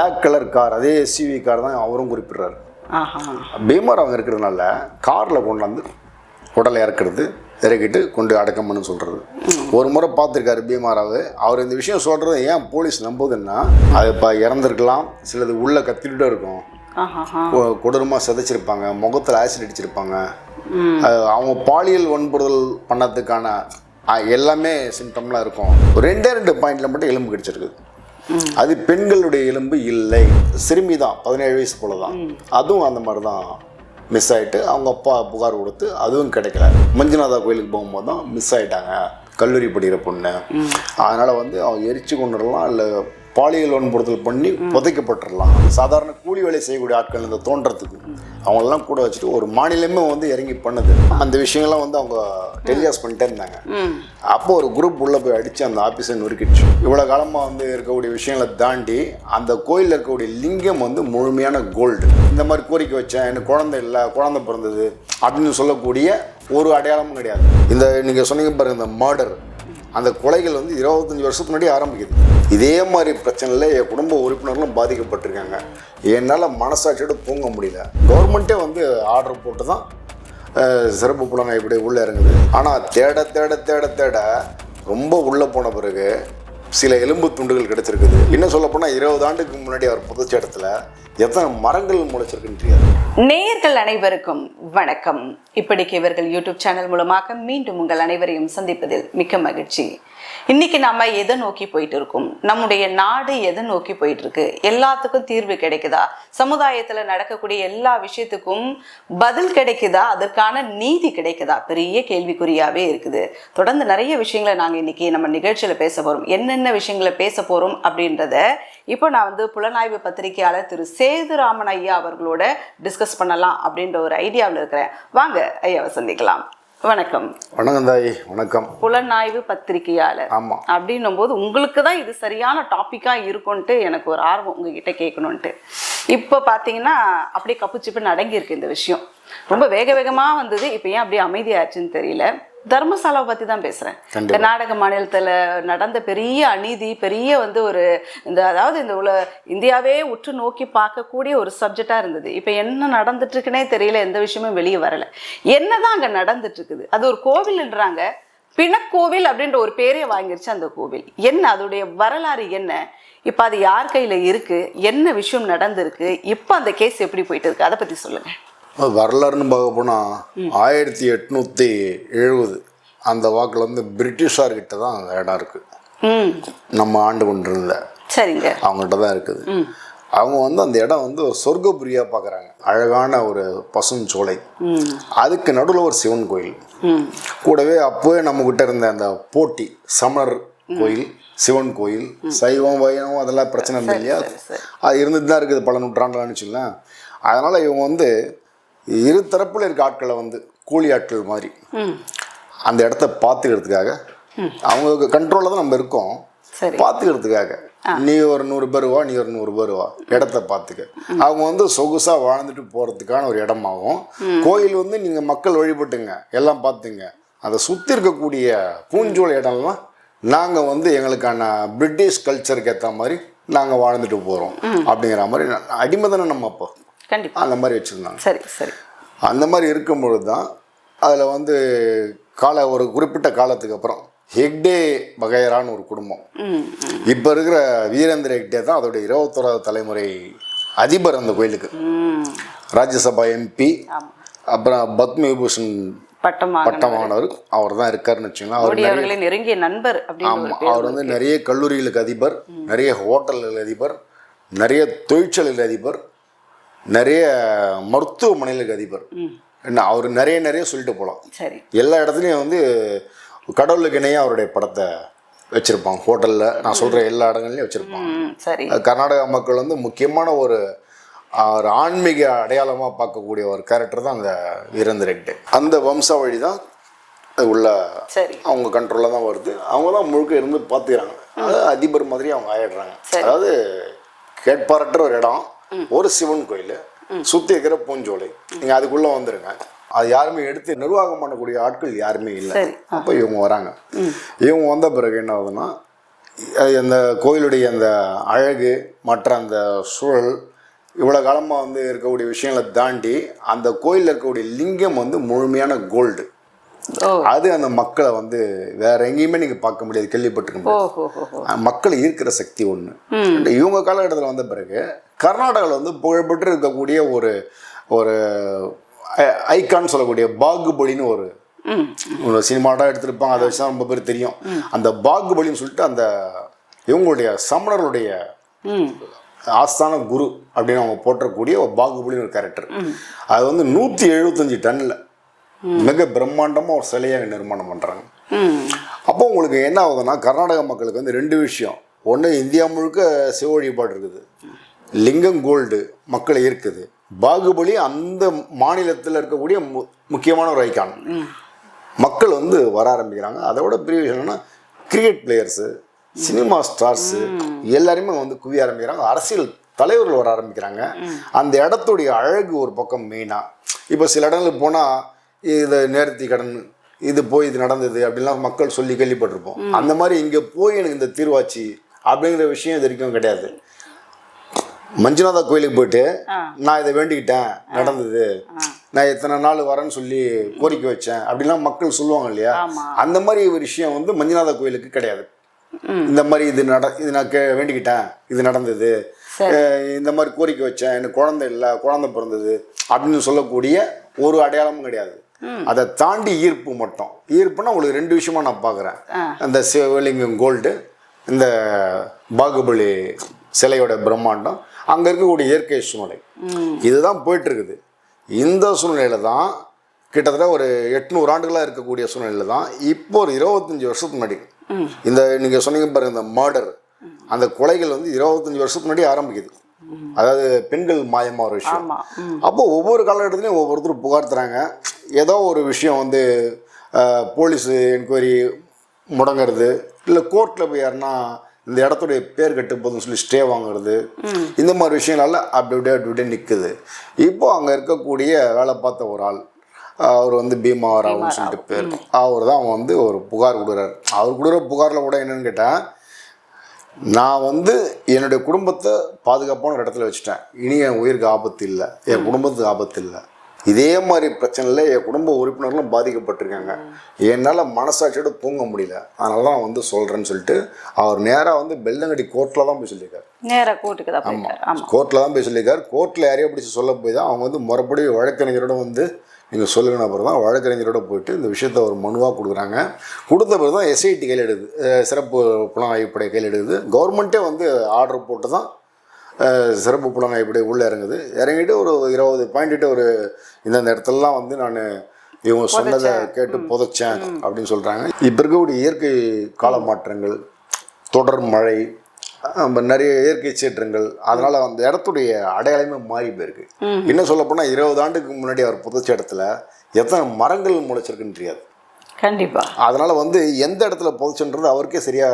Black colour car அதே SUV car தான் அவரும் குறிப்பிடுறாரு. பீமார் அவங்க இருக்கிறதுனால காரில் கொண்டாந்து உடலை இறக்குறது இறக்கிட்டு கொண்டு அடக்கம் பண்ணு சொல்கிறது ஒரு முறை பார்த்துருக்காரு பீமாராவு. அவர் இந்த விஷயம் சொல்கிறது ஏன் போலீஸ் நம்புதுன்னா அது இப்போ இறந்துருக்கலாம் சிலது உள்ளே கத்திட்டு இருக்கும். கொடூரமாக சிதைச்சிருப்பாங்க முகத்தில் ஆசிட் அடிச்சிருப்பாங்க. அவங்க பாலியல் வன்புறுதல் பண்ணதுக்கான எல்லாமே சிம்டம்லாம் இருக்கும். ரெண்டே ரெண்டு பாயிண்ட்ல மட்டும் எலும்பு கிடைச்சிருக்குது. அது பெண்களுடைய எலும்பு இல்லை. சிறுமி தான் பதினேழு வயசு போல தான் அதுவும் அந்த மாதிரி தான் மிஸ் ஆயிட்டு அவங்க அப்பா புகார் கொடுத்து அதுவும் கிடைக்கல. மஞ்சுநாதா கோயிலுக்கு போகும்போது தான் மிஸ் ஆயிட்டாங்க. கல்லூரி படிக்கிற பொண்ணு. அதனால வந்து அவங்க எரிச்சு கொண்டுடலாம் இல்லை பாலியல் வன்புறுத்தல் பண்ணி புதைக்கப்பட்டுடலாம் சாதாரண கூலி வேலை செய்யக்கூடிய ஆட்கள் இந்த தோன்றதுக்கு அவங்களெல்லாம் கூட வச்சுட்டு ஒரு மாநிலமே வந்து இறங்கி பண்ணுது. அந்த விஷயங்கள்லாம் வந்து அவங்க டெலிகாஸ்ட் பண்ணிட்டே இருந்தாங்க. அப்போ ஒரு குரூப் உள்ளே போய் அடித்து அந்த ஆஃபீஸை நொறுக்கிடுச்சு. இவ்வளோ காலமாக வந்து இருக்கக்கூடிய விஷயங்களை தாண்டி அந்த கோயிலில் இருக்கக்கூடிய லிங்கம் வந்து முழுமையான கோல்டு இந்த மாதிரி கோரிக்கை வச்சேன். எனக்கு குழந்தை இல்லை குழந்தை பிறந்தது அப்படின்னு சொல்லக்கூடிய ஒரு அடையாளமும் கிடையாது. இந்த நீங்கள் சொன்னீங்க பாருங்க இந்த மர்டர் அந்த கொலைகள் வந்து இருபத்தஞ்சி வருஷத்துக்கு முன்னாடி ஆரம்பிக்குது. இதே மாதிரி பிரச்சனையில் என் குடும்ப உறுப்பினர்களும் பாதிக்கப்பட்டிருக்காங்க. என்னால் மனசாட்சியோட தூங்க முடியல. கவர்மெண்ட்டே வந்து ஆர்டர் போட்டு தான் சிறப்பு புலனாய்வு இப்படி உள்ளே இறங்குது. ஆனால் தேட தேட தேட தேட ரொம்ப உள்ளே போன பிறகு சில எலும்பு துண்டுகள் கிடைச்சிருக்குது. இன்னும் சொல்ல போனால் இருபது ஆண்டுக்கு முன்னாடி அவர் புதைச்ச இடத்துல எத்தனை மரங்கள் முளைச்சிருக்குன்னு தெரியாது நேயர்கள் அனைவருக்கும் வணக்கம். இப்படிக்கு இவர்கள் யூடியூப் சேனல் மூலமாக மீண்டும் உங்கள் அனைவரையும் சந்திப்பதில் மிக்க மகிழ்ச்சி. இன்னைக்கு நம்ம எதை நோக்கி போயிட்டு இருக்கோம் நம்முடைய நாடு எதை நோக்கி போயிட்டு இருக்கு எல்லாத்துக்கும் தீர்வு கிடைக்குதா? சமுதாயத்துல நடக்கக்கூடிய எல்லா விஷயத்துக்கும் பதில் கிடைக்குதா? அதற்கான நீதி கிடைக்குதா? பெரிய கேள்விக்குறியாவே இருக்குது. தொடர்ந்து நிறைய விஷயங்களை நாங்க இன்னைக்கு நம்ம நிகழ்ச்சியில பேச போறோம். என்னென்ன விஷயங்களை பேச போறோம் அப்படின்றத இப்போ நான் வந்து புலனாய்வு பத்திரிகையாளர் திரு சேதுராமன் ஐயா அவர்களோட டிஸ்கஸ் பண்ணலாம் அப்படின்ற ஒரு ஐடியாவில் இருக்கிறேன். வாங்க ஐயாவை சந்திக்கலாம். வணக்கம். வணக்கம் தாய் வணக்கம். புலனாய்வு பத்திரிகையாளர். ஆமாம் அப்படின்னும் போது உங்களுக்கு தான் இது சரியான டாப்பிக்காக இருக்கும்ன்ட்டு எனக்கு ஒரு ஆர்வம் உங்ககிட்ட கேட்கணுன்ட்டு இப்போ பார்த்தீங்கன்னா அப்படியே கப்புச்சிப்புன்னு அடங்கியிருக்கு இந்த விஷயம். ரொம்ப வேக வேகமாக வந்தது இப்போ ஏன் அப்படியே அமைதியாச்சுன்னு தெரியல. தர்மசாலாவை பற்றி தான் பேசுகிறேன். கர்நாடக மாநிலத்தில் நடந்த பெரிய அநீதி பெரிய வந்து ஒரு இந்த அதாவது இந்த உல இந்தியாவே உற்று நோக்கி பார்க்கக்கூடிய ஒரு சப்ஜெக்டாக இருந்தது. இப்போ என்ன நடந்துட்டு இருக்குன்னே தெரியல எந்த விஷயமும் வெளியே வரல. என்னதான் அங்கே நடந்துட்டு இருக்குது அது ஒரு கோவில்ன்றாங்க பிணக்கோவில் அப்படின்ற ஒரு பேரே வாங்கிருச்சு அந்த கோவில். என்ன அதோடைய வரலாறு என்ன? இப்போ அது யார் கையில் இருக்கு? என்ன விஷயம் நடந்திருக்கு? இப்போ அந்த கேஸ் எப்படி போயிட்டு இருக்கு? அதை பற்றி சொல்லுங்க. வரலாறுன்னு பார்க்க போனால் ஆயிரத்தி எட்நூற்றி எழுபது அந்த வாக்கில் வந்து பிரிட்டிஷார்கிட்ட தான் அந்த இடம் இருக்குது நம்ம ஆண்டு கொண்டு இருந்த சரிங்க. அவங்கள்ட்ட தான் இருக்குது. அவங்க வந்து அந்த இடம் வந்து ஒரு சொர்க்கபுரியாக பார்க்குறாங்க. அழகான ஒரு பசுஞ்சோலை அதுக்கு நடுவில் ஒரு சிவன் கோயில். கூடவே அப்போவே நம்மக்கிட்ட இருந்த அந்த போட்டி சமணர் கோயில் சிவன் கோயில் சைவம் வைணவம் அதெல்லாம் பிரச்சனை இல்லை இல்லையா. அது இருந்துட்டு தான் இருக்குது பல நூற்றாண்டுலான்னு வச்சுக்கலாம் அதனால் இவங்க வந்து இரு தரப்புல இருக்க ஆட்களை வந்து கூலி ஆட்கள் மாதிரி. அந்த இடத்த பார்த்துக்கிறதுக்காக அவங்க கண்ட்ரோலில் தான் நம்ம இருக்கோம். பார்த்துக்கிறதுக்காக நீ ஒரு நூறு பேர் வா நீ ஒரு நூறு பேர் வா. இடத்த பார்த்துக்க அவங்க வந்து சொகுசாக வாழ்ந்துட்டு போகிறதுக்கான ஒரு இடமாகும். கோயில் வந்து நீங்கள் மக்கள் வழிபட்டுங்க எல்லாம் பார்த்துங்க அதை சுற்றி இருக்கக்கூடிய பூஞ்சோலை இடம்லாம் நாங்கள் வந்து எங்களுக்கான பிரிட்டிஷ் கல்ச்சருக்கு ஏற்ற மாதிரி நாங்கள் வாழ்ந்துட்டு போகிறோம் அப்படிங்கிற மாதிரி அடிமை தானே நம்ம அப்போ. கண்டிப்பா. அந்த மாதிரி வச்சுருந்தாங்க. சரி சரி. அந்த மாதிரி இருக்கும்பொழுது தான் அதில் வந்து கால ஒரு குறிப்பிட்ட காலத்துக்கு அப்புறம் ஹெக்டே வகையரான்னு ஒரு குடும்பம். இப்போ இருக்கிற வீரேந்திர ஹெக்டே தான் அதோடைய இருபத்தோராவது தலைமுறை அதிபர் அந்த கோயிலுக்கு. ராஜ்யசபா எம்பி அப்புறம் பத்ம விபூஷன் பட்டமாக பட்டம் வாங்கினவர் அவர் தான் இருக்காருன்னு வச்சுக்கலாம் அவர் நெருங்கிய நண்பர் ஆமாம் அவர் வந்து நிறைய கல்லூரிகளுக்கு அதிபர் நிறைய ஹோட்டல்கள் அதிபர் நிறைய தொழிற்சாலைகள் அதிபர். நிறைய மருத்துவமனைகளுக்கு அதிபர். என்ன அவர் நிறைய நிறைய சொல்லிட்டு போகலாம் சரி. எல்லா இடத்துலையும் வந்து கடவுளுக்கு இணையாக அவருடைய படத்தை வச்சுருப்பாங்க. ஹோட்டலில் நான் சொல்கிற எல்லா இடங்கள்லையும் வச்சுருப்பாங்க. ம் சரி. கர்நாடகா மக்கள் வந்து முக்கியமான ஒரு ஒரு ஆன்மீக அடையாளமாக பார்க்கக்கூடிய ஒரு கேரக்டர் தான் அந்த வீரேந்திர ஹெக்டே அந்த வம்சாவழி தான் உள்ள அவங்க கண்ட்ரோலில் தான் வருது. அவங்க தான் முழுக்க இருந்து பார்த்துக்கிறாங்க. அதாவது அதிபர் மாதிரி அவங்க ஆயிடுறாங்க. அதாவது கேட்பாரற்ற ஒரு இடம். ஒரு சிவன் கோயில் சுற்றி இருக்கிற பூஞ்சோலை. நீங்கள் அதுக்குள்ளே வந்துடுங்க அது யாருமே எடுத்து நிர்வாகம் பண்ணக்கூடிய ஆட்கள் யாருமே இல்லை. அப்போ இவங்க வராங்க. இவங்க வந்த பிறகு என்ன ஆகுதுன்னா அந்த கோயிலுடைய அந்த அழகு மற்ற அந்த சூழல் இவ்வளோ காலமாக வந்து இருக்கக்கூடிய விஷயங்களை தாண்டி அந்த கோயிலில் இருக்கக்கூடிய லிங்கம் வந்து முழுமையான கோல்டு. அது அந்த மக்களை வந்து வேற எங்கேயுமே நீங்கள் பார்க்க முடியாது கேள்விப்பட்டிருக்க மக்களை ஈர்க்கிற சக்தி ஒன்று இவங்க காலகட்டத்தில் வந்த பிறகு கர்நாடகாவில் வந்து புகழ்பெற்று இருக்கக்கூடிய ஒரு ஒரு ஐகான் சொல்லக்கூடிய பாகுபலின்னு ஒரு சினிமாடாக எடுத்திருப்பாங்க. அதை வச்சு தான் ரொம்ப பேர் தெரியும். அந்த பாகுபலின்னு சொல்லிட்டு அந்த இவங்களுடைய சமணர்களுடைய ஆஸ்தான குரு அப்படின்னு அவங்க போற்றக்கூடிய ஒரு பாகுபலின்னு ஒரு கேரக்டர் அது வந்து நூற்றி எழுபத்தஞ்சு டன்னில் மிக பிரம்மாண்டமாக ஒரு சிலையை நிர்மாணம் பண்ணுறாங்க அப்போ உங்களுக்கு என்ன ஆகுதுன்னா கர்நாடக மக்களுக்கு வந்து ரெண்டு விஷயம். ஒன்று இந்தியா முழுக்க சிவ வழிபாடு இருக்குது. லிங்கம் கோல்டு மக்களை ஈர்க்குது. பாகுபலி அந்த மாநிலத்தில் இருக்கக்கூடிய மு முக்கியமான ஒரு ஐக்கான் மக்கள் வந்து வர ஆரம்பிக்கிறாங்க. அதை விட பெரிய விஷயம் என்னென்னா கிரிக்கெட் பிளேயர்ஸு சினிமா ஸ்டார்ஸு எல்லாருமே வந்து குவிய ஆரம்பிக்கிறாங்க. அரசியல் தலைவர்கள் வர ஆரம்பிக்கிறாங்க. அந்த இடத்துடைய அழகு ஒரு பக்கம் மெயினாக இப்போ சில இடங்களுக்கு போனால் இது நேர்த்தி கடன் இது போய் இது நடந்தது அப்படிலாம் மக்கள் சொல்லி கேள்விப்பட்டிருப்போம். அந்த மாதிரி இங்கே போய் எனக்கு இந்த தீர்வாச்சு அப்படிங்கிற விஷயம் இது வரைக்கும் கிடையாது. மஞ்சுநாதா கோயிலுக்கு போயிட்டு. நான் இதை வேண்டிக்கிட்டேன் நடந்தது. நான் எத்தனை நாள் வரேன்னு சொல்லி கோரிக்கை வச்சேன் அப்படிலாம் மக்கள் சொல்லுவாங்க இல்லையா. அந்த மாதிரி ஒரு விஷயம் வந்து மஞ்சுநாதா கோயிலுக்கு கிடையாது. இந்த மாதிரி இது நட இது நான் கே வேண்டிக்கிட்டேன் இது நடந்தது. இந்த மாதிரி கோரிக்கை வச்சேன் எனக்கு குழந்தை இல்லை குழந்தை பிறந்தது அப்படின்னு சொல்லக்கூடிய ஒரு அடையாளமும் கிடையாது. அதை தாண்டி ஈர்ப்பு மட்டும். ஈர்ப்புனா உங்களுக்கு ரெண்டு விஷயமா நான் பார்க்குறேன். ஆ. அந்த சிவலிங்கம் கோல்டு இந்த பாகுபலி சிலையோட பிரம்மாண்டம் அங்கே இருக்கக்கூடிய இயற்கை சூழ்நிலை. இதுதான் போயிட்டு இருக்குது இந்த சூழ்நிலையில தான் கிட்டத்தட்ட ஒரு எட்நூறு ஆண்டுகளாக இருக்கக்கூடிய சூழ்நிலையில தான் இப்போ ஒரு இருபத்தஞ்சி வருஷத்துக்கு முன்னாடி. இந்த நீங்கள் சொன்னீங்க பாருங்க இந்த மர்டர் அந்த கொலைகள் வந்து இருபத்தஞ்சி வருஷத்துக்கு முன்னாடி ஆரம்பிக்குது. அதாவது பெண்கள் மாயமா ஒரு விஷயம். ஆமா ம். அப்போ ஒவ்வொரு காலகட்டத்திலையும் ஒவ்வொருத்தரும் புகார் தராங்க. ஏதோ ஒரு விஷயம் வந்து போலீஸ் என்கொயரி முடங்கிறது இல்லை கோர்ட்டில் போய் யாருன்னா இந்த இடத்துடைய பேர் கெட்டு போதுன்னு சொல்லி ஸ்டே வாங்குறது இந்த மாதிரி விஷயங்களால அப்படி அப்படியே அப்படி அப்படியே நிற்குது இப்போ அங்கே இருக்கக்கூடிய வேலை பார்த்த ஒரு ஆள் அவர் வந்து பீமா ராவ்னு சொல்லிட்டு பேர். அவர் தான் வந்து ஒரு புகார் கொடுக்குறாரு. அவர் கொடுக்குற புகாரில் கூட என்னன்னு கேட்டால் நான் வந்து என்னுடைய குடும்பத்தை பாதுகாப்பான ஒரு இடத்துல வச்சுட்டேன். இனி என் உயிருக்கு ஆபத்து இல்லை என் குடும்பத்துக்கு ஆபத்து இல்லை இதே மாதிரி பிரச்சனையில் என் குடும்ப உறுப்பினர்களும் பாதிக்கப்பட்டிருக்காங்க. என்னால் மனசாட்சியோட தூங்க முடியல. அதனால தான் வந்து சொல்கிறேன்னு சொல்லிட்டு அவர் நேராக வந்து பெல்லங்கடி கோர்ட்டில் தான் போய் சொல்லியிருக்காரு. நேரா கூட்டுக்கு தான் போயிட்டார் ஆமா. கோர்ட்டில் தான் போய் சொல்லியிருக்காரு. கோர்ட்டில் யாரையோ பிடிச்சி சொல்ல போய் தான் அவங்க வந்து முறைப்படி வழக்கறிஞரோட வந்து நீங்கள் சொல்லுங்கன்னு அப்புறம் தான் வழக்கறிஞரோட போயிட்டு இந்த விஷயத்த ஒரு மனுவாக கொடுக்குறாங்க. கொடுத்த பிறகு தான் எஸ்ஐடி கையில் எடுக்குது சிறப்பு புலனாய்வுப்படை கையில் எடுக்குது. கவர்மெண்ட்டே வந்து ஆர்டர் போட்டு தான் சிறப்பு புலனாய்வுப்படை உள்ளே இறங்குது. இறங்கிட்டு ஒரு இருபது பாயிண்ட்டு ஒரு இந்தந்த இடத்துலலாம் வந்து நான் இவங்க சொன்னதை கேட்டு புதைச்சேன் அப்படின்னு சொல்கிறாங்க இப்போ இருக்கக்கூடிய இயற்கை கால மாற்றங்கள் தொடர் மழை நிறைய இயற்கை சீற்றங்கள். அதனால அந்த இடத்துடைய அடையாளமே மாறி போயிருக்கு. இன்னும் சொல்ல போனால் இருபது ஆண்டுக்கு முன்னாடி அவர் புதைச்ச இடத்துல எத்தனை மரங்கள் முளைச்சிருக்குன்னு தெரியாது. கண்டிப்பா. அதனால வந்து எந்த இடத்துல புதைச்சுன்றது அவருக்கே சரியா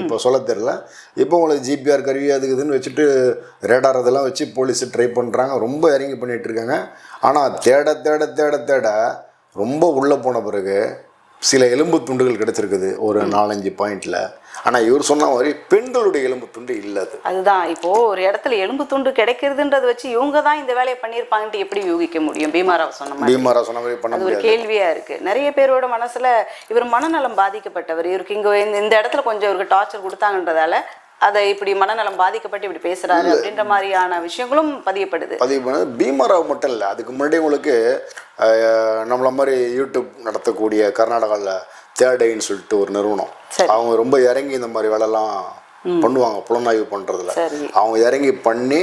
இப்போ சொல்ல தெரியல. இப்போ உங்களுக்கு ஜிபிஆர் கருவி அதுக்கு இதுன்னு வச்சுட்டு ரேடார் அதெல்லாம் வச்சு போலீஸ் ட்ரை பண்ணுறாங்க ரொம்ப இறங்கி பண்ணிட்டு இருக்காங்க. ஆனால் தேட தேட தேட தேட ரொம்ப உள்ளே போன பிறகு சில எலும்பு துண்டுகள் கிடைச்சிருக்குது ஒரு நாலஞ்சு பாயிண்ட்ல. ஆனால் இவர் சொன்ன மாதிரி பெண்களுடைய எலும்பு துண்டு இல்லை அது. அதுதான். இப்போ ஒரு இடத்துல எலும்பு துண்டு கிடைக்கிறதுன்றத வச்சு இவங்க தான் இந்த வேலையை பண்ணியிருப்பாங்கன்ட்டு எப்படி யூகிக்க முடியும்? பீமாராவ் சொன்ன மாதிரி. பீமாரா சொன்ன மாதிரி பண்ண ஒரு முடியாது. கேள்வியா இருக்கு. நிறைய பேரோட மனசுல இவர் மனநலம் பாதிக்கப்பட்டவர். இவருக்கு இங்க இந்த- இந்த இடத்துல கொஞ்சம் இவருக்கு டார்ச்சர் கொடுத்தாங்கன்றதால அதை இப்படி மனநலம் பாதிக்கப்பட்டு இப்படி பேசுறாரு அப்படின்ற மாதிரியான விஷயங்களும் பதியப்படுது. பதிவு பீமாராவ் மட்டும் இல்லை அதுக்கு முன்னாடி உங்களுக்கு நம்மள மாதிரி யூடியூப் நடத்தக்கூடிய கர்நாடகாவில் தேர்டைன்னு சொல்லிட்டு ஒரு நிறுவனம். அவங்க ரொம்ப இறங்கி இந்த மாதிரி வேலைலாம் பண்ணுவாங்க புலனாய்வு பண்ணுறதுல அவங்க இறங்கி பண்ணி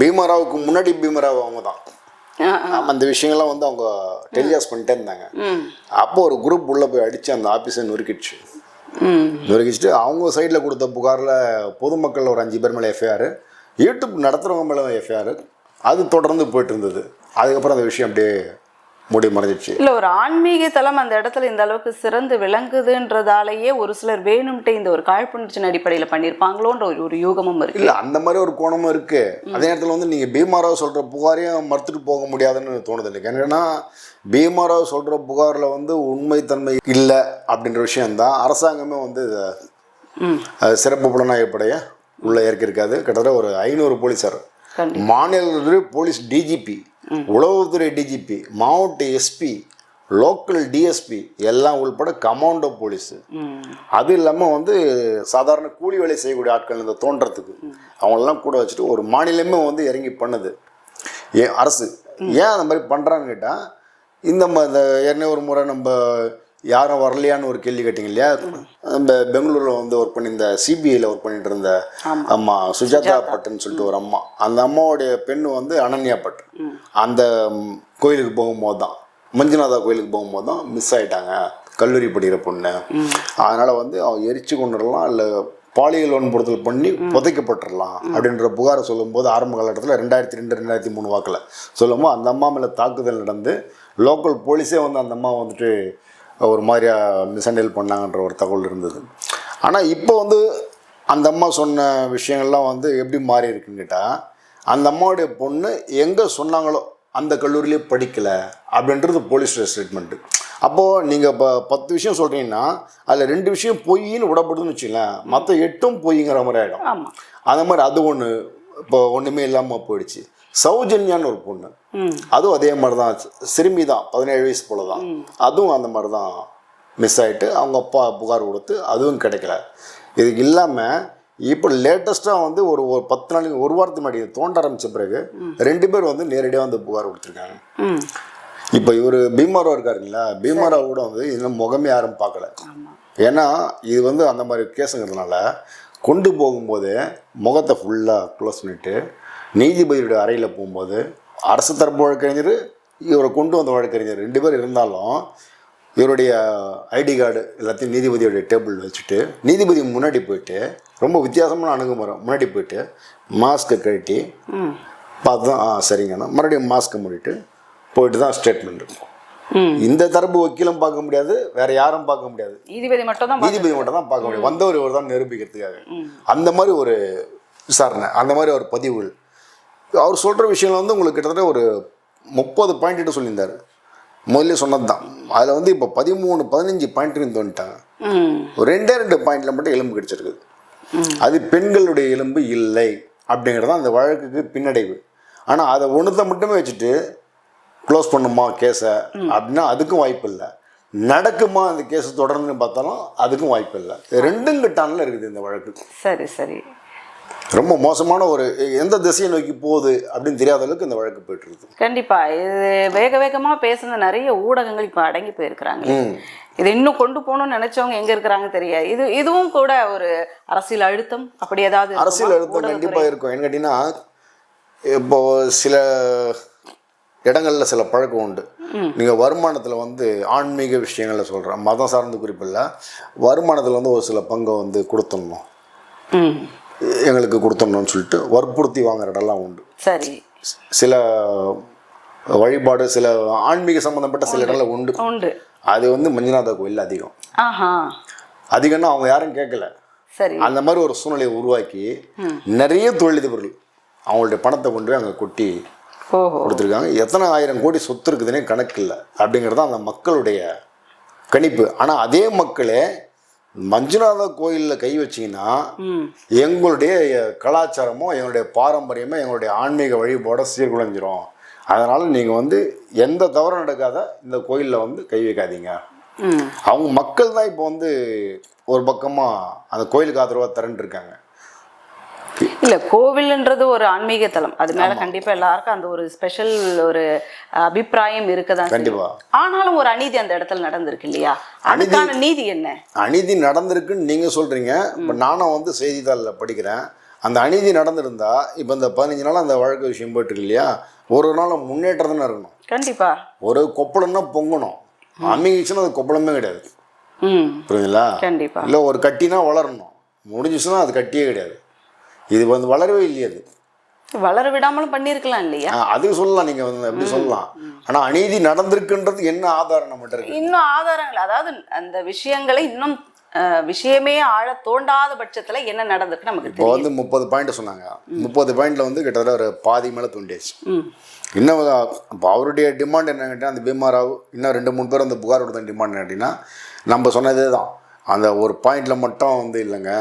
பீமாராவுக்கு முன்னாடி பீமாராவ் அவங்க தான். அந்த விஷயங்கள்லாம் வந்து அவங்க டெலிகாஸ்ட் பண்ணிட்டே இருந்தாங்க. அப்போ ஒரு குரூப் உள்ளே போய் அடித்து அந்த ஆஃபீஸை நொறுக்கிடுச்சு. ம் அவங்க சைடில் கொடுத்த புகாரில் பொதுமக்கள் ஒரு அஞ்சு பேர் மேலே எஃப்ஐஆர் யூடியூப் நடத்துகிறவங்க மேலே எஃப்ஐஆர் அது தொடர்ந்து போயிட்டு இருந்தது. அதுக்கப்புறம் அந்த விஷயம் அப்படியே மூடி மறைஞ்சிச்சு. இல்ல ஒரு ஆன்மீக தலம் அந்த இடத்துல இந்த அளவுக்கு சிறந்து விளங்குதுன்றதாலேயே ஒரு சிலர் வேணும்ட்டே இந்த ஒரு காழ்ப்புணர்ச்சியின் அடிப்படையில பண்ணியிருப்பாங்களோன்ற ஒரு ஒரு யூகமும் இருக்கு. இல்லை அந்த மாதிரி ஒரு கோணமும் இருக்குது அதே நேரத்தில் வந்து நீங்கள் பீமாராவ் சொல்கிற புகாரையும் மறுத்துட்டு போக முடியாதுன்னு தோணுது எனக்கு என்னன்னா பீமாராவ் சொல்கிற புகாரில் வந்து உண்மைத்தன்மை இல்லை அப்படின்ற விஷயம்தான். அரசாங்கமே வந்து சிறப்பு புலனாய்வு படைய உள்ள இறக்கியிருக்காது. கிட்டத்தட்ட ஒரு ஐநூறு போலீஸார். மாநில போலீஸ் டிஜிபி உளவுத்துறை டிஜிபி மாவட்ட எஸ்பி லோக்கல் டிஎஸ்பி எல்லாம் உள்பட கமாண்டோ போலீஸு அது இல்லாமல் வந்து சாதாரண கூலி வேலை செய்யக்கூடிய ஆட்கள் இந்த தோன்றதுக்கு அவங்களெல்லாம் கூட வச்சுட்டு ஒரு மாநிலமே வந்து இறங்கி பண்ணுது. ஏன் அரசு. ஏன் அந்த மாதிரி பண்ணுறான்னு கேட்டால் இந்த ம- இந்த ஏற்கனவே ஒரு முறை நம்ம யாரும் வரலையான்னு ஒரு கேள்வி கேட்டிங்க இல்லையா? நம்ம பெங்களூரில் வந்து ஒர்க் பண்ணி இந்த சிபிஐயில் ஒர்க் பண்ணிட்டு இருந்த அம்மா சுஜாதா பட்டுன்னு சொல்லிட்டு ஒரு அம்மா. அந்த அம்மாவுடைய பெண்ணு வந்து அனன்யா பட் அந்த கோயிலுக்கு போகும்போது தான் மஞ்சுநாதா கோயிலுக்கு போகும்போது தான் மிஸ் ஆயிட்டாங்க கல்லூரி படிக்கிற பொண்ணு. அதனால வந்து அவன் எரிச்சு கொண்டுடலாம் இல்லை பாலியல் வன்புறுத்தல் பண்ணி புதைக்கப்பட்டுடலாம் அப்படின்ற புகாரை சொல்லும்போது ஆரம்ப காலகட்டத்தில் ரெண்டாயிரத்தி ரெண்டு ரெண்டாயிரத்தி மூணு வாக்கில். சொல்லும்போது அந்த அம்மா மேலே தாக்குதல் நடந்து லோக்கல் போலீஸே வந்து அந்த அம்மா வந்துட்டு ஒரு மாதிரியா மிஸ்ஹேண்டில் பண்ணாங்கன்ற ஒரு தகவல் இருந்தது. ஆனால் இப்போ வந்து அந்த அம்மா சொன்ன விஷயங்கள்லாம் வந்து எப்படி மாறி இருக்குன்னு கேட்டால் அந்த அம்மாவுடைய பொண்ணு எங்கே சொன்னாங்களோ அந்த கல்லூரியிலே படிக்கலை அப்படின்றது போலீஸ் ஸ்டேட்மெண்ட்டு அப்போது நீங்கள் இப்போ பத்து விஷயம் சொல்கிறீங்கன்னா அதில் ரெண்டு விஷயம் பொய்ன்னு விடப்படுதுன்னு வச்சுங்களேன் மற்ற எட்டும் பொய்ங்கிற மாதிரி ஆகிடும் அந்த மாதிரி அது ஒன்று இப்போ ஒன்றுமே இல்லாமல் போயிடுச்சு. சௌஜன்யான்னு ஒரு பொண்ணு. அதுவும் அதே மாதிரி தான் சிறுமி தான் பதினேழு வயசு போல தான் அதுவும் அந்த மாதிரி தான் மிஸ் ஆகிட்டு அவங்க அப்பா புகார் கொடுத்து அதுவும் கிடைக்கல. இதுக்கு இல்லாமல் இப்போ லேட்டஸ்ட்டாக வந்து ஒரு ஒரு பத்து நாளைக்கு ஒரு வாரத்துக்கு முன்னாடி இது தோண்ட ஆரம்பித்த பிறகு ரெண்டு பேர் வந்து நேரடியாக வந்து புகார் கொடுத்துருக்காங்க. இப்போ இவர் பீமாராவ் இருக்காருங்களா? பீமாராவ் கூட வந்து இன்னும் முகமே யாரும் பார்க்கல. ஏன்னா இது வந்து அந்த மாதிரி கேஸுங்கிறதுனால கொண்டு போகும்போது முகத்தை ஃபுல்லாக க்ளோஸ் பண்ணிட்டு நீதிபதியுடைய அறையில் போகும்போது அரசு தரப்பு வழக்கறிஞர் இவரை கொண்டு வந்த வழக்கறிஞர் ரெண்டு பேர் இருந்தாலும் இவருடைய ஐடி கார்டு எல்லாத்தையும் நீதிபதியோடைய டேபிள் வச்சுட்டு நீதிபதி முன்னாடி போயிட்டு ரொம்ப வித்தியாசமான அணுகுமுறை முன்னாடி போயிட்டு மாஸ்க்கை கழட்டி பார்த்து தான் ஆ சரிங்கண்ணா. மறுபடியும் மாஸ்க்கை மூடிட்டு போயிட்டு தான் ஸ்டேட்மெண்ட் இருக்கும். இந்த தரப்பு வக்கீலும் பார்க்க முடியாது வேற யாரும் பார்க்க முடியாது. நீதிபதி மட்டும் தான் நீதிபதி மட்டும் தான் பார்க்க முடியும் வந்தவர் இவர் தான் நிரூபிக்கிறதுக்காக அந்த மாதிரி ஒரு விசாரணை அந்த மாதிரி ஒரு பதிவுகள் அவர் சொல்கிற விஷயங்கள் வந்து உங்களுக்கு கிட்டத்தட்ட ஒரு முப்பது பாயிண்ட் கிட்ட சொல்லியிருந்தார். முதல்ல சொன்னது தான் அதில் வந்து இப்போ பதிமூணு பதினஞ்சு பாயிண்ட் ம். ஒரு ரெண்டே ரெண்டு பாயிண்ட்ல மட்டும் எலும்பு கிடைச்சிருக்குது அது பெண்களுடைய எலும்பு இல்லை அப்படிங்கிறது தான் அந்த வழக்குக்கு பின்னடைவு. ஆனால் அதை ஒன்றத்தை மட்டுமே வச்சுட்டு க்ளோஸ் பண்ணுமா கேஸை அப்படின்னா அதுக்கும் வாய்ப்பு இல்லை. நடக்குமா அந்த கேஸ் தொடர்ந்து பார்த்தாலும் அதுக்கும் வாய்ப்பு இல்லை. ரெண்டும் கட்டானில் இருக்குது இந்த வழக்கு. சரி சரி. ரொம்ப மோசமான ஒரு எந்த திசையை நோக்கி போகுது அப்படின்னு தெரியாத அளவுக்கு இந்த வழக்கு போயிட்டு இருக்குது கண்டிப்பா. இது வேக வேகமா பேசுன நிறைய ஊடகங்கள் இப்ப அடங்கி போயிருக்கிறாங்க. இது இன்னும் கொண்டு போகணும்னு நினைச்சவங்க எங்க இருக்கிறாங்க தெரியாது. இது இதுவும் கூட ஒரு அரசியல் அழுத்தம் அப்படி ஏதாவது? அரசியல் அழுத்தம் கண்டிப்பாக இருக்கும். ஏன்னு கேட்டிங்கன்னா இப்போ சில இடங்கள்ல சில பழக்கம் உண்டு. நீங்கள் வருமானத்தில் வந்து ஆன்மீக விஷயங்களை சொல்கிறேன் மதம் சார்ந்த குறிப்பில்ல வருமானத்தில் வந்து ஒரு சில பங்கை வந்து கொடுத்துடணும். எங்களுக்கு கொடுத்துடணும்னு சொல்லிட்டு வற்புறுத்தி வாங்குற இடம்லாம் உண்டு. சரி. சில வழிபாடு சில ஆன்மீக சம்மந்தப்பட்ட சில இடங்கள் உண்டு. உண்டு. அது வந்து மஞ்சுநாத கோயில் அதிகம். அதிகம்னா அவங்க யாரும் கேட்கல சரி. அந்த மாதிரி ஒரு சூழ்நிலையை உருவாக்கி நிறைய தொழிலதிபர்கள் அவங்களுடைய பணத்தை கொண்டு போய் அங்கே கொட்டி கொடுத்துருக்காங்க. எத்தனை ஆயிரம் கோடி சொத்து இருக்குதுன்னே கணக்கு இல்லை. அப்படிங்கிறது அந்த மக்களுடைய கணிப்பு. ஆனால் அதே மக்களே மஞ்சுநாத கோயிலில் கை வச்சிங்கன்னா எங்களுடைய கலாச்சாரமோ எங்களுடைய பாரம்பரியமோ எங்களுடைய ஆன்மீக வழிபாடோ சீர்குலைஞ்சிரும். அதனால் நீங்கள் வந்து எந்த தவறும் நடக்காத இந்த கோயிலில் வந்து கை வைக்காதீங்க. அவங்க மக்கள் தான் இப்போ வந்து ஒரு பக்கமாக அந்த கோயிலுக்கு ஆதரவாக திரண்டுருக்காங்க. இல்ல கோவில்ன்றது ஒரு ஆன்மீக தலம். அது மேல கண்டிப்பா எல்லாருக்கும் அந்த ஒரு ஸ்பெஷல் ஒரு அபிப்பிராயம் இருக்கதான் செய்யும். கண்டிப்பா. ஆனாலும் ஒரு அநீதி அந்த இடத்துல நடந்திருக்கு இல்லையா? அதுக்கான நீதி என்ன? அநீதி நடந்திருக்குன்னு நீங்கள் சொல்கிறீங்க இப்போ நானும் வந்து செய்தித்தாளில் படிக்கிறேன். அந்த அநீதி நடந்திருந்தா இப்போ இந்த பதினஞ்சு நாள் அந்த வழக்கு விஷயம் போயிட்டு இல்லையா? ஒரு நாள் முன்னேற்றம் தானே இருக்கணும். கண்டிப்பா. ஒரு கொப்பளம்னா பொங்கணும். அமைச்சுன்னா அது கொப்பளமே கிடையாது. புரியுதுங்களா? கண்டிப்பா. இல்லை ஒரு கட்டினா வளரணும். முடிஞ்சிச்சுன்னா அது கட்டியே கிடையாது. இது வந்து வளரவே இல்லையே அது. வளர விடாமலும் பண்ணியிருக்கலாம் இல்லையா? அது சொல்லலாம் நீங்கள் வந்து அப்படி சொல்லலாம். ஆனால் அநீதி நடந்திருக்குன்றது என்ன ஆதாரம் நம்மகிட்ட இருக்கு? இன்னும் ஆதாரங்கள் அதாவது அந்த விஷயங்களை இன்னும் விஷயமே ஆழ தோண்டாத பட்சத்துல என்ன நடந்திருக்கு நமக்கு இப்போ வந்து முப்பது பாயிண்ட் சொன்னாங்க. முப்பது பாயிண்ட்ல வந்து கிட்டத்தட்ட ஒரு பாதி மேலே தூண்டியாச்சு. இன்னும் இப்போ அவருடைய டிமாண்ட் என்ன கேட்டால் அந்த பீமாராவ் இன்னும் ரெண்டு மூணு பேர் அந்த புகார் கொடுத்த டிமாண்ட் என்ன கேட்டிங்கன்னா நம்ம சொன்னதே தான் அந்த ஒரு பாயிண்ட்ல மட்டும் வந்து இல்லைங்க.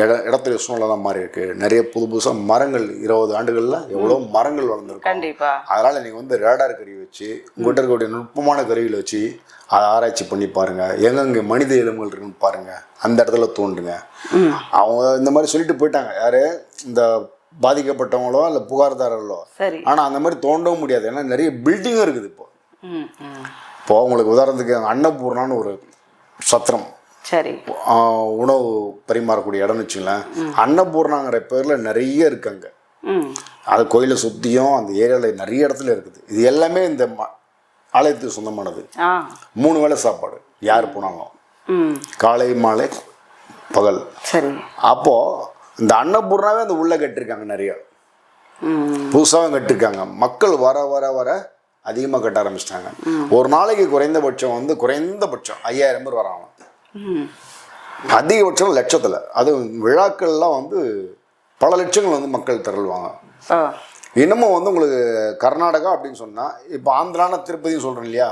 இட இடத்துல சூழ்நிலை தான் மாறி இருக்கு நிறைய புது புதுசாக மரங்கள் இருபது ஆண்டுகளில் எவ்வளோ மரங்கள் வளர்ந்துருக்கும். அதனால் நீங்கள் வந்து ரேடார் கருவி வச்சு உங்கள்கிட்ட இருக்கக்கூடிய நுட்பமான கருவியில் வச்சு அதை ஆராய்ச்சி பண்ணி பாருங்கள் எங்கெங்கே மனித எலும்புகள் இருக்குன்னு பாருங்கள் அந்த இடத்துல தோண்டுங்க அவங்க இந்த மாதிரி சொல்லிட்டு போயிட்டாங்க. யாரு? இந்த பாதிக்கப்பட்டவங்களோ இல்லை புகார்தாரர்களோ. சரி. ஆனால் அந்த மாதிரி தோண்டவும் முடியாது. ஏன்னா நிறைய பில்டிங்கும் இருக்குது இப்போ. இப்போ உங்களுக்கு உதாரணத்துக்கு அன்னபூர்ணான்னு ஒரு சத்திரம். சரி. உணவு பரிமாறக்கூடிய இடம்னு வச்சுங்களேன். அன்னபூர்ணாங்கிற பேரில் நிறைய இருக்குங்க அது கோயிலை சுற்றியும் அந்த ஏரியாவில் நிறைய இடத்துல இருக்குது. இது எல்லாமே இந்த ஆலயத்துக்கு சொந்தமானது. மூணு வேளை சாப்பாடு யார் போனாலும். காலை மாலை பகல். சரி. அப்போது இந்த அன்னபூர்ணாவே அந்த உள்ளே கட்டிருக்காங்க நிறைய. புதுசாகவும் கட்டிருக்காங்க. மக்கள் வர வர வர அதிகமாக கட்ட ஆரம்பிச்சிட்டாங்க. ஒரு நாளைக்கு குறைந்தபட்சம் வந்து குறைந்தபட்சம் ஐயாயிரம் பேர் வராங்க. அதிகபட்சம் லட்சத்தில். அது விழாக்கள்லாம் வந்து பல லட்சங்கள் வந்து மக்கள் திரளுவாங்க. இன்னமும் வந்து உங்களுக்கு கர்நாடகா அப்படின்னு சொன்னால் இப்போ ஆந்திரானா திருப்பதியும் சொல்கிறேன் இல்லையா?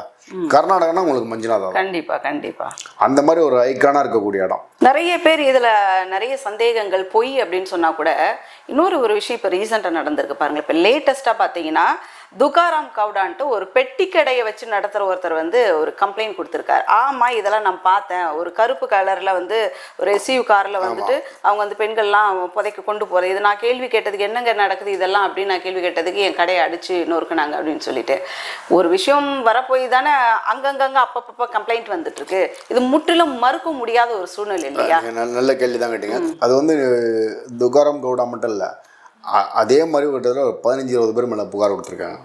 கர்நாடகானா உங்களுக்கு மஞ்சுநாதா தான். கண்டிப்பா கண்டிப்பா. அந்த மாதிரி ஒரு ஐக்கானாக இருக்கக்கூடிய இடம். நிறைய பேர் இதுல நிறைய சந்தேகங்கள் பொய் அப்படின்னு சொன்னா கூட இன்னொரு ஒரு விஷயம் இப்போ ரீசெண்டாக நடந்திருக்கு பாருங்க இப்போ லேட்டஸ்ட்டாக பார்த்தீங்கன்னா துகாராம் கவுடான்ட்டு ஒரு பெட்டி கடையை வச்சு நடத்துகிற ஒருத்தர் வந்து ஒரு கம்ப்ளைண்ட் கொடுத்துருக்காரு. ஆமாம் இதெல்லாம் நான் பார்த்தேன். ஒரு கருப்பு கலரில் வந்து ஒரு எஸ்யூ காரில் வந்துட்டு அவங்க வந்து பெண்கள்லாம் புதைக்க கொண்டு போகிறது இது நான் கேள்வி கேட்டதுக்கு என்னங்க நடக்குது இதெல்லாம் அப்படின்னு நான் கேள்வி கேட்டதுக்கு என் கடையை அடிச்சு நொறுக்குனாங்க அப்படின்னு சொல்லிட்டு. ஒரு விஷயம் வரப்போய் தானே அங்கங்கங்க அப்பப்போ கம்ப்ளைண்ட் வந்துட்டு இருக்கு இது முற்றிலும் மறுக்க முடியாத ஒரு சூழ்நிலை இல்லையா? நல்ல கேள்வி தான் கேட்டீங்க. அது வந்து துகாரம் கவுடா மட்டும் இல்லை. அதே மாதிரி கிட்டத்தட்ட ஒரு பதினஞ்சு இருபது பேர் மேலே புகார் கொடுத்துருக்காங்க.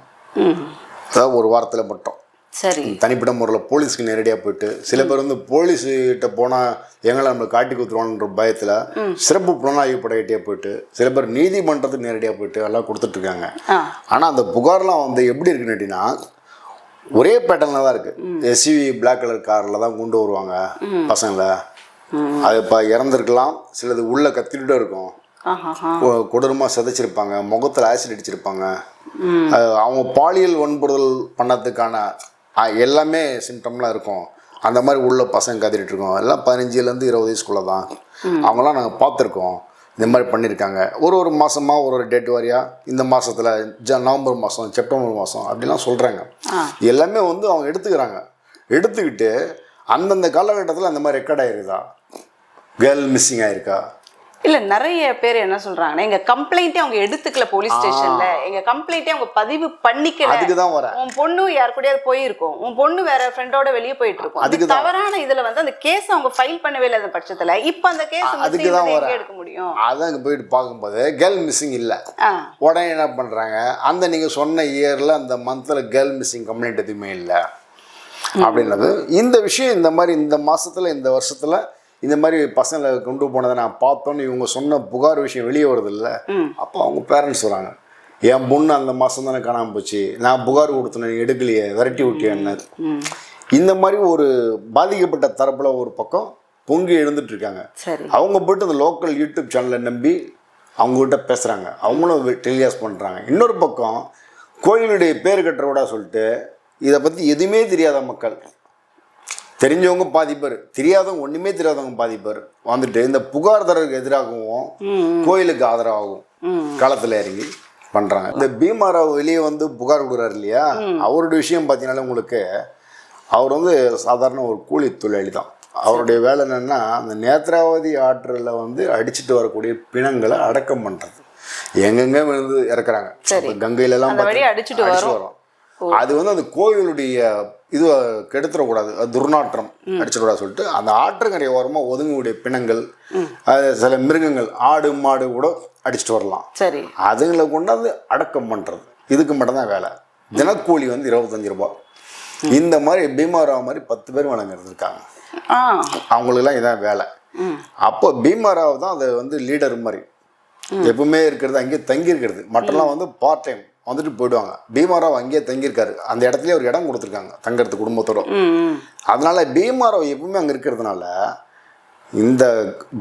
அதாவது ஒரு வாரத்தில் மட்டும். சரி. தனிப்பட்ட முறையில் போலீஸ்க்கு நேரடியாக போயிட்டு சில பேர் வந்து போலீஸ்கிட்ட போனால் எங்களை நம்ம காட்டி கொடுத்துருவான்ற பயத்தில் சிறப்பு புலனாய்வு படையிட்டே போயிட்டு சில பேர் நீதிமன்றத்துக்கு நேரடியாக போயிட்டு எல்லாம் கொடுத்துட்ருக்காங்க. ஆனால் அந்த புகார்லாம் வந்து எப்படி இருக்குன்னு கேட்டிங்கன்னா ஒரே பேட்டர்னில் தான் இருக்குது எஸ்யூவி பிளாக் கலர் காரில் தான் கொண்டு வருவாங்க பசங்களை. அது இப்போ இறந்துருக்கலாம் சிலது உள்ளே கத்திட்டு இருக்கும். கொடூரமாக சிதைச்சிருப்பாங்க முகத்தில் ஆசிட் அடிச்சிருப்பாங்க. அவங்க பாலியல் வன்புறுதல் பண்ணதுக்கான எல்லாமே சிம்டம்லாம் இருக்கும். அந்த மாதிரி உள்ள பசங்க கத்திட்டு இருக்கோம். எல்லாம் பதினஞ்சுலேருந்து இருபது வயசுக்குள்ளே தான். அவங்களாம் நாங்கள் பார்த்துருக்கோம். இந்த மாதிரி பண்ணியிருக்காங்க. ஒரு ஒரு மாதமாக ஒரு ஒரு டேட் வாரியாக இந்த மாதத்தில் ஜ நவம்பர் மாதம் செப்டம்பர் மாதம் அப்படிலாம் சொல்கிறாங்க எல்லாமே வந்து அவங்க எடுத்துக்கிறாங்க. எடுத்துக்கிட்டு அந்தந்த காலகட்டத்தில் அந்த மாதிரி ரெக்கார்ட் ஆயிருக்குதா? கேர்ள் மிஸ்ஸிங் ஆயிருக்கா? இல்ல நிறைய பேர் என்ன சொல்றாங்கன்னா எங்க கம்ப்ளைண்ட்டே அவங்க எடுத்துக்கல போலீஸ் ஸ்டேஷன்ல எங்க கம்ப்ளைண்ட்டே அவங்க பதிவு பண்ணிக்கல. அதுக்கு தான் வரேன் உன் பொண்ணு யார் கூடயாவது போயிருக்கும். உன் பொண்ணு வேற ஃப்ரெண்டோட வெளியே போயிட்டு இருக்கும் அதுக்கு அது தவறான இதுல வந்து அந்த கேஸ் அவங்க ஃபைல் பண்ணவே இல்லாத பட்சத்துல. இப்ப அந்த கேஸ் அதுக்கு தான் எங்க வரேன். எடுக்க முடியும்? அதான் இங்கே போயிட்டு பார்க்கும்போது கேர்ள் மிஸ்ஸிங் இல்லை. ஆ. உடனே என்ன பண்ணுறாங்க அந்த நீங்கள் சொன்ன இயரில் அந்த மந்தில் கேர்ள் மிஸ்ஸிங் கம்ப்ளைண்ட் எதுவுமே இல்லை. அப்படின்னது இந்த விஷயம் இந்த மாதிரி இந்த மாசத்துல இந்த வருஷத்துல இந்த மாதிரி பசங்களை கொண்டு போனதை நான் பார்த்தோன்னு இவங்க சொன்ன புகார் விஷயம் வெளியே வருது இல்லை அப்போ அவங்க பேரண்ட்ஸ் வராங்க. என் பொண்ணு அந்த மாதம் தானே காணாமல் போச்சு நான் புகார் கொடுத்தேன் எடுக்கலையே விரட்டி விட்டியே என்ன? இந்த மாதிரி ஒரு பாதிக்கப்பட்ட தரப்புல ஒரு பக்கம் பொங்கி எழுந்துட்டு இருக்காங்க. அவங்க போயிட்டு அந்த லோக்கல் யூடியூப் சேனலை நம்பி அவங்ககிட்ட பேசுகிறாங்க அவங்களும் டெலிகாஸ்ட் பண்ணுறாங்க இன்னொரு பக்கம் கோயிலுடைய பேர் கட்டுறவிடா சொல்லிட்டு இதை பற்றி எதுவுமே தெரியாத மக்கள் தெரிஞ்சவங்க பாதி பேர் தெரியாதவங்க ஒன்றுமே தெரியாதவங்க பாதி பேர் வந்துட்டு இந்த புகார்தாரருக்கு எதிராகவும் கோயிலுக்கு ஆதரவாகவும் களத்தில் இறங்கி பண்ணுறாங்க இந்த பீமாராவ் வெளியே வந்து புகார் கொடுக்குறாரு இல்லையா? அவருடைய விஷயம் பார்த்தீங்கன்னாலே உங்களுக்கு அவர் வந்து சாதாரண ஒரு கூலி தொழிலாளி தான். அவருடைய வேலை என்னன்னா அந்த நேத்ராவதி ஆற்றில் வந்து அடிச்சிட்டு வரக்கூடிய பிணங்களை அடக்கம் பண்ணுறது எங்கெங்க வந்து இறக்குறாங்க. சரி. இப்ப கங்கையில எல்லாம் அந்த வழியா பாத்தீங்கன்னா அடிச்சிட்டு வரும். அது வந்து அந்த கோயிலுடைய இது கெடுத்துடக்கூடாது. அது துர்நாற்றம் அடிச்சிடக்கூடாது சொல்லிட்டு அந்த ஆற்றங்கரை ஓரமாக ஒதுங்கக்கூடிய பிணங்கள் சில மிருகங்கள் ஆடு மாடு கூட அடிச்சிட்டு வரலாம். சரி. அதுங்களை கொண்டாந்து அடக்கம் பண்ணுறது இதுக்கு மட்டும்தான் வேலை. தினக்கூலி வந்து இருபத்தஞ்சு ரூபாய் இந்த மாதிரி பீமாராவ் மாதிரி பத்து பேர் வழங்குறது இருக்காங்க அவங்களுக்குலாம் இதான் வேலை. அப்போ பீமாராவ் தான் அது வந்து லீடர் மாதிரி. எப்பவுமே இருக்கிறது அங்கேயே தங்கி இருக்கிறது மற்றெல்லாம் வந்து பார்ட் டைம் வந்துட்டு போயிடுவாங்க. பீமாராவ் அங்கேயே தங்கியிருக்காரு. அந்த இடத்துலயே ஒரு இடம் கொடுத்துருக்காங்க தங்கறது குடும்பத்தோட. அதனால பீமாராவ் எப்பவுமே அங்கே இருக்கிறதுனால இந்த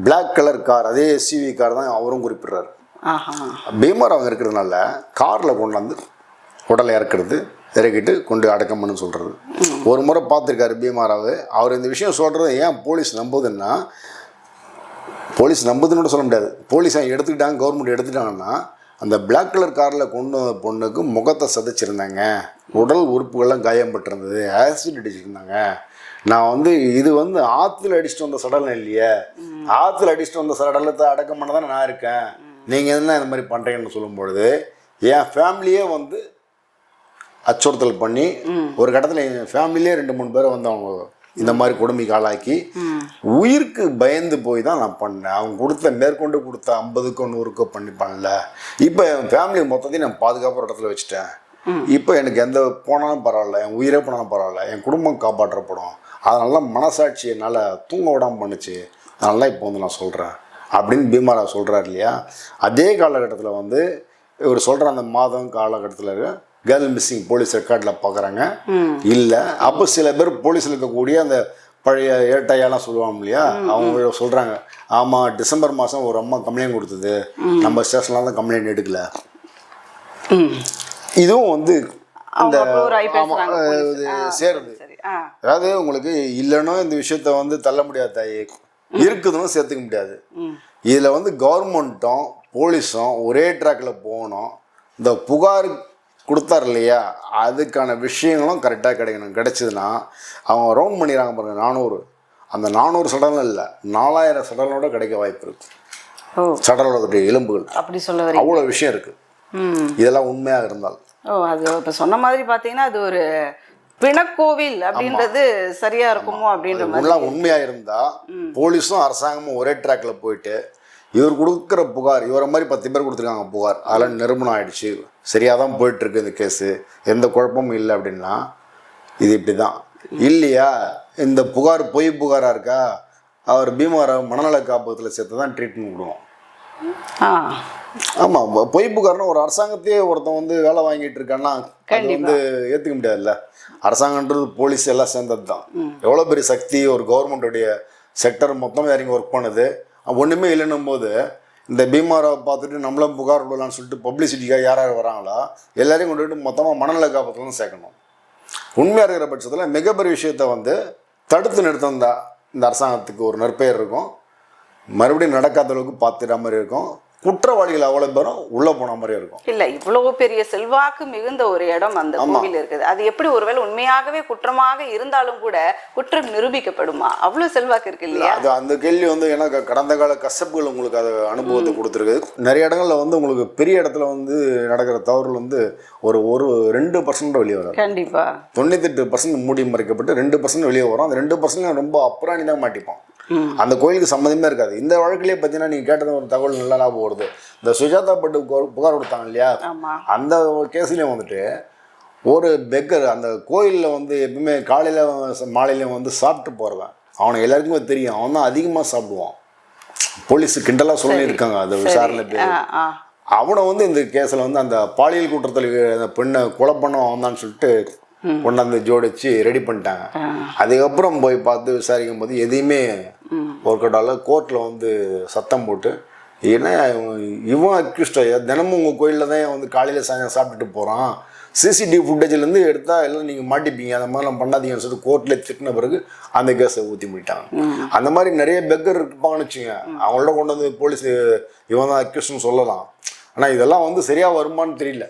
Black கலர் கார் அதே எஸ்யூவி கார் தான் அவரும் குறிப்பிடுறாரு. பீமாராவ் அங்கே இருக்கிறதுனால காரில் கொண்டாந்து உடலை இறக்குறது இறக்கிட்டு கொண்டு அடக்கம் பண்ணு சொல்கிறது ஒரு முறை பார்த்துருக்காரு பீமாராவு. அவர் இந்த விஷயம் சொல்கிறது ஏன் போலீஸ் நம்புதுன்னா போலீஸ் நம்புதுன்னு கூட சொல்ல முடியாது. போலீஸ் எடுத்துக்கிட்டாங்க கவர்மெண்ட் எடுத்துட்டாங்கன்னா அந்த Black கலர் காரில் கொண்டு வந்த பொண்ணுக்கு முகத்தை சதைச்சிருந்தாங்க. உடல் உறுப்புகள்லாம் காயம்பட்டிருந்தது ஆசிட் அடிச்சிருந்தாங்க. நான் வந்து இது வந்து ஆற்றுல அடிச்சுட்டு வந்த சடலம் இல்லையே. ஆற்றுல அடிச்சுட்டு வந்த சடலத்தை அடக்கம் பண்ண தான் நான் இருக்கேன். நீங்கள் என்ன இந்த மாதிரி பண்ணுறீங்கன்னு சொல்லும் பொழுது என் ஃபேமிலியே வந்து அச்சுறுத்தல் பண்ணி ஒரு கட்டத்தில் என் ஃபேமிலியே ரெண்டு மூணு பேரை வந்து அவங்க இந்த மாதிரி கொடுமைக்கு ஆளாக்கி உயிருக்கு பயந்து போய் தான் நான் பண்ணேன். அவங்க கொடுத்த மேற்கொண்டு கொடுத்த ஐம்பதுக்கோ நூறுக்கோ பண்ணி பண்ணல. இப்போ என் ஃபேமிலி மொத்தத்தையும் நான் பாதுகாப்பான இடத்துல வச்சுட்டேன். இப்போ எனக்கு எந்த போனாலும் பரவாயில்ல என் உயிரே போனாலும் பரவாயில்ல என் குடும்பம் காப்பாற்றப்படும். அதனால மனசாட்சி என்னால் தூங்க விடாமல் பண்ணுச்சு. அதனால இப்போ வந்து நான் சொல்கிறேன் அப்படின்னு பீமாரா சொல்கிறார் இல்லையா? அதே காலகட்டத்தில் வந்து இவர் சொல்கிற அந்த மாதம் காலகட்டத்தில் கேர்ள் மிஸ்ஸிங் போலீஸ் ரெக்கார்டில் பார்க்குறாங்க இல்லை அப்போ சில பேர் போலீஸில் இருக்கக்கூடிய அந்த பழைய ஏட்டையெல்லாம் சொல்லுவாங்க இல்லையா? அவங்க சொல்கிறாங்க ஆமாம் டிசம்பர் மாதம் ஒரு அம்மா கம்ப்ளைண்ட் கொடுத்தது. நம்ம ஸ்டேஷன்லாம் தான் கம்ப்ளைண்ட் எடுக்கல. இதுவும் வந்து police. இது சேருது. அதாவது உங்களுக்கு இல்லைன்னா இந்த விஷயத்த வந்து தள்ள முடியாது தாயி. இருக்குதுன்னு சேர்த்துக்க முடியாது. இதில் வந்து கவர்மெண்ட்டும் போலீஸும் ஒரே ட்ராக்கில் போகணும் இந்த புகார் கொடுத்தார் இல்லையா அதுக்கான விஷயங்களும் கரெக்டாக கிடைக்கணும். கிடைச்சதுன்னா அவங்க ரவுண்ட் பண்ணிடுறாங்க பாருங்க நானூறு. அந்த நானூறு சடலம் இல்லை நாலாயிரம் சடலோட கிடைக்க வாய்ப்பு இருக்கு. ஓ. சடலோட எலும்புகள். அப்படி சொல்ல அவ்வளோ விஷயம் இருக்குது இதெல்லாம் உண்மையாக இருந்தால். ஓ அது இப்போ சொன்ன மாதிரி பார்த்தீங்கன்னா அது ஒரு பிணக்கோவில் அப்படின்றது சரியா இருக்குமோ அப்படின்ற மாதிரி உண்மையாக இருந்தால் போலீஸும் அரசாங்கமும் ஒரே ட்ராக்ல போயிட்டு இவர் கொடுக்குற புகார் இவரை மாதிரி பத்து பேர் கொடுத்துருக்காங்க புகார். அதெல்லாம் நிரூபணம் ஆயிடுச்சு. சரியாக தான் போயிட்டுருக்கு இந்த கேஸு. எந்த குழப்பமும் இல்லை அப்படின்னா இது இப்படி தான் இல்லையா? இந்த புகார் பொய் புகாராக இருக்கா? அவர் பீமாரை மனநல காப்பகத்தில் சேர்த்து தான் ட்ரீட்மெண்ட் கொடுவோம் ஆமாம் பொய் புகார்னா ஒரு அரசாங்கத்தையே ஒருத்தன் வந்து வேலை வாங்கிட்டு இருக்கான்னா அது வந்து ஏற்றுக்க முடியாதுல்ல. அரசாங்கன்றது போலீஸ் எல்லாம் சேர்ந்தது தான் எவ்வளோ பெரிய சக்தி ஒரு கவர்மெண்ட்டுடைய செக்டர் மொத்தம் இறங்கி ஒர்க் பண்ணுது. ஒன்றுமே இல்லைன்னும் போது இந்த பீமாராவை பார்த்துட்டு நம்மளும் புகார் விடலாம்னு சொல்லிட்டு பப்ளிசிட்டிக்காக யார் யார் வராங்களோ? எல்லாரையும் கொண்டு போயிட்டு மொத்தமாக மனநல காப்பத்தில் தான் சேர்க்கணும். உண்மையாக இருக்கிற பட்சத்தில் மிகப்பெரிய விஷயத்தை வந்து தடுத்து நிறுத்தந்தா இந்த அரசாங்கத்துக்கு ஒரு நற்பெயர் இருக்கும். மறுபடியும் நடக்காத அளவுக்கு பார்த்துட்ட மாதிரி இருக்கும். குற்றவாளிகள் அவ்வளோ பேரும் உள்ளே போன மாதிரி இருக்கும். இல்ல இவ்வளவு பெரிய செல்வாக்கு மிகுந்த ஒரு இடம் அந்த கோவில் இருக்குது. அது எப்படி ஒருவேளை உண்மையாகவே குற்றமாக இருந்தாலும் கூட குற்றம் நிரூபிக்கப்படுமா? அவ்வளவு செல்வாக்கு இருக்கு இல்லையா? அது அந்த கேள்வி வந்து ஏன்னா கடந்த கால கசப்புகள் உங்களுக்கு அது அனுபவத்தை கொடுத்துருக்கு நிறைய இடங்கள்ல வந்து உங்களுக்கு பெரிய இடத்துல வந்து நடக்கிற தவறுகள் வந்து ஒரு ஒரு ரெண்டு பர்சன்ட் வெளியே வராது. கண்டிப்பா. தொண்ணூத்தெட்டு பர்சன்ட் மூடி மறைக்கப்பட்டு ரெண்டு பர்சன்ட் வெளியே வரும். அந்த ரெண்டு பர்சன்ட் ரொம்ப அப்புறாணி தான் மாட்டிப்போம். அந்த கோயிலுக்கு சம்மந்தமே இருக்காது. இந்த வழக்கிலே பார்த்தீங்கன்னா நீங்கள் கேட்டது ஒரு தகவல் நல்லா ஞாபகம் வருது. இந்த சுஜாதா பட்டு புகார் கொடுத்தாங்க இல்லையா? அந்த கேஸ்லேயும் வந்துட்டு ஒரு பெக்கர் அந்த கோயிலில் வந்து எப்பவுமே காலையில் மாலையில வந்து சாப்பிட்டு போகிறவன் அவனை எல்லாருக்குமே தெரியும். அவன் தான் அதிகமாக சாப்பிடுவான். போலீஸ் கிண்டலாக சொல்லி இருக்காங்க அது விசாரணை பேர். அவனை வந்து இந்த கேஸில் வந்து அந்த பாலியல் குற்றத்தில் அந்த பெண்ணை கொலை பண்ண அவன் சொல்லிட்டு கொண்டாந்து ஜோடிச்சு ரெடி பண்ணிட்டாங்க. அதுக்கப்புறம் போய் பார்த்து விசாரிக்கும் போது எதையுமே ஒர்க் அவுட் ஆகல கோர்ட்டில் வந்து சத்தம் போட்டு ஏன்னா இவன் அக்யூஸ்டோ தினமும் உங்கள் கோயிலில் தான் வந்து காலையில் சாயங்காலம் சாப்பிட்டுட்டு போகிறான் சிசிடிவி ஃபுட்டேஜ்லேருந்து எடுத்தால் எல்லாம் நீங்கள் மாட்டிப்பீங்க. அந்த மாதிரிலாம் பண்ணாதீங்கன்னு சொல்லிட்டு கோர்ட்டில் திட்டின பிறகு அந்த கேஸை ஊற்றி முடிட்டாங்க அந்த மாதிரி நிறைய பெக்கர் இருப்பாங்கன்னு வச்சுங்க அவங்களோட கொண்டு வந்து போலீஸ் இவன் தான் அக்யூஸ்ட்னு சொல்லலாம். ஆனால் இதெல்லாம் வந்து சரியாக வருமான்னு தெரியல.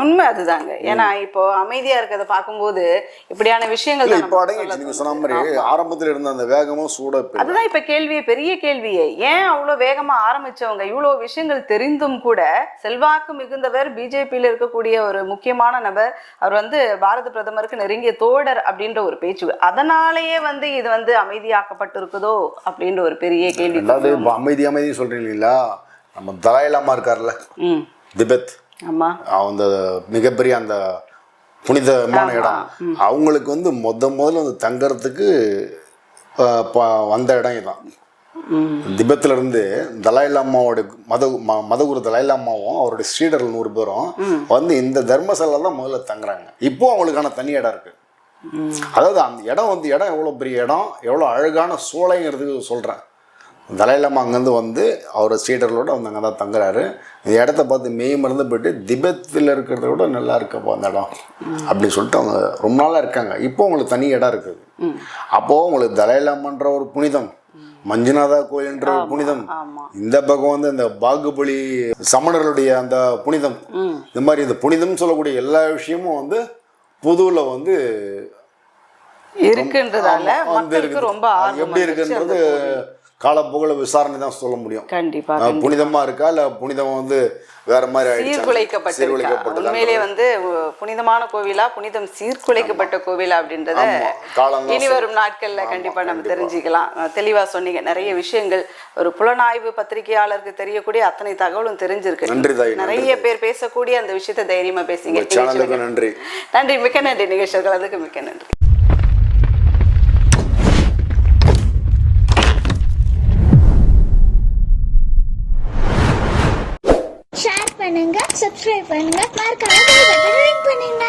உண்மை அதுதாங்க. ஏன்னா இப்போ அமைதியா இருக்கிறத பார்க்கும்போது இப்படியான விஷயங்கள் இப்போ அடங்கிடுச்சு. நீங்கள் சொன்ன மாதிரி ஆரம்பத்தில் இருந்த அந்த வேகமும் சூட அதுதான் இப்ப கேள்வியே பெரிய கேள்வியே. ஏன் அவ்வளவு வேகமா ஆரம்பிச்சவங்க? இவ்வளவு விஷயங்கள் தெரிந்தும் கூட செல்வாக்கு மிகுந்தவர் பிஜேபியில இருக்கக்கூடிய ஒரு முக்கியமான நபர். அவர் வந்து பாரத பிரதமருக்கு நெருங்கிய தோழர் அப்படின்ற ஒரு பேச்சு. அதனாலேயே வந்து இது வந்து அமைதியாக்கப்பட்டிருக்குதோ அப்படின்ற ஒரு பெரிய கேள்வி. இப்போ அமைதி அமைதி சொல்கிறீங்க இல்லைங்களா? நம்ம தலாயிலாமா இருக்கார்ல திபெத். அந்த மிகப்பெரிய அந்த புனிதமான இடம். அவங்களுக்கு வந்து முத முதல்ல வந்து தங்கறதுக்கு வந்த இடம் இதான். ம். திபெத்ல இருந்து தலாய் லாமாவோட மத மதகுரு தலாய் லாமாவும் அவருடைய ஸ்ரீடர்கள் நூறு பேரும் வந்து இந்த தர்மசாலா தான் முதல்ல தங்குறாங்க. இப்போ அவங்களுக்கான தனி இடம் இருக்கு. அதாவது அந்த இடம் வந்து இடம் எவ்வளோ பெரிய இடம் எவ்வளோ அழகான சோலைங்கிறதுக்கு சொல்கிறேன் தலையிலாமா அங்கேருந்து வந்து அவர் சீடர்களோட வந்து அங்கே தான் தங்குறாரு. இந்த இடத்த பார்த்து மெய் மறந்து போயிட்டு திபெத்தில் இருக்கிறத விட நல்லா இருக்கப்போ அந்த இடம் அப்படின்னு சொல்லிட்டு அவங்க ரொம்ப நாளாக இருக்காங்க. இப்போ உங்களுக்கு தனி இடம் இருக்குது அப்போது உங்களுக்கு தலையிலாமன்ற ஒரு புனிதம் மஞ்சுநாதா கோயில்ன்ற ஒரு புனிதம். இந்த பக்கம் வந்து இந்த பாகுபலி சமணர்களுடைய அந்த புனிதம் இந்த மாதிரி இந்த புனிதம் சொல்லக்கூடிய எல்லா விஷயமும் வந்து புதுவில் வந்து இருக்குன்றதால மக்களுக்கு. ரொம்ப எப்படி இருக்குன்றது காலப்போக்கில் விசாரணை தான் சொல்ல முடியும். கண்டிப்பா அஹ் புனிதமா இருக்கா? இல்ல புனிதம் வந்து வேற மாதிரி? உண்மையிலே வந்து புனிதமான கோவிலா புனிதம் சீர்குலைக்கப்பட்ட கோவிலா அப்படின்றத இனி வரும் நாட்கள்ல கண்டிப்பா நம்ம தெரிஞ்சுக்கலாம். தெளிவா சொன்னீங்க. நிறைய விஷயங்கள் ஒரு புலனாய்வு பத்திரிகையாளருக்கு தெரியக்கூடிய அத்தனை தகவலும் தெரிஞ்சிருக்கு. நன்றி நிறைய பேர் பேசக்கூடிய அந்த விஷயத்தை தைரியமா பேசுங்க. நன்றி. நன்றி. மிக்க நன்றி. நிகழ்ச்சிகள் அதுக்கு மிக்க நன்றி. பண்ணுங்க சப்ஸ்கிரைப் பண்ணுங்க மறக்காம பண்ணுங்க.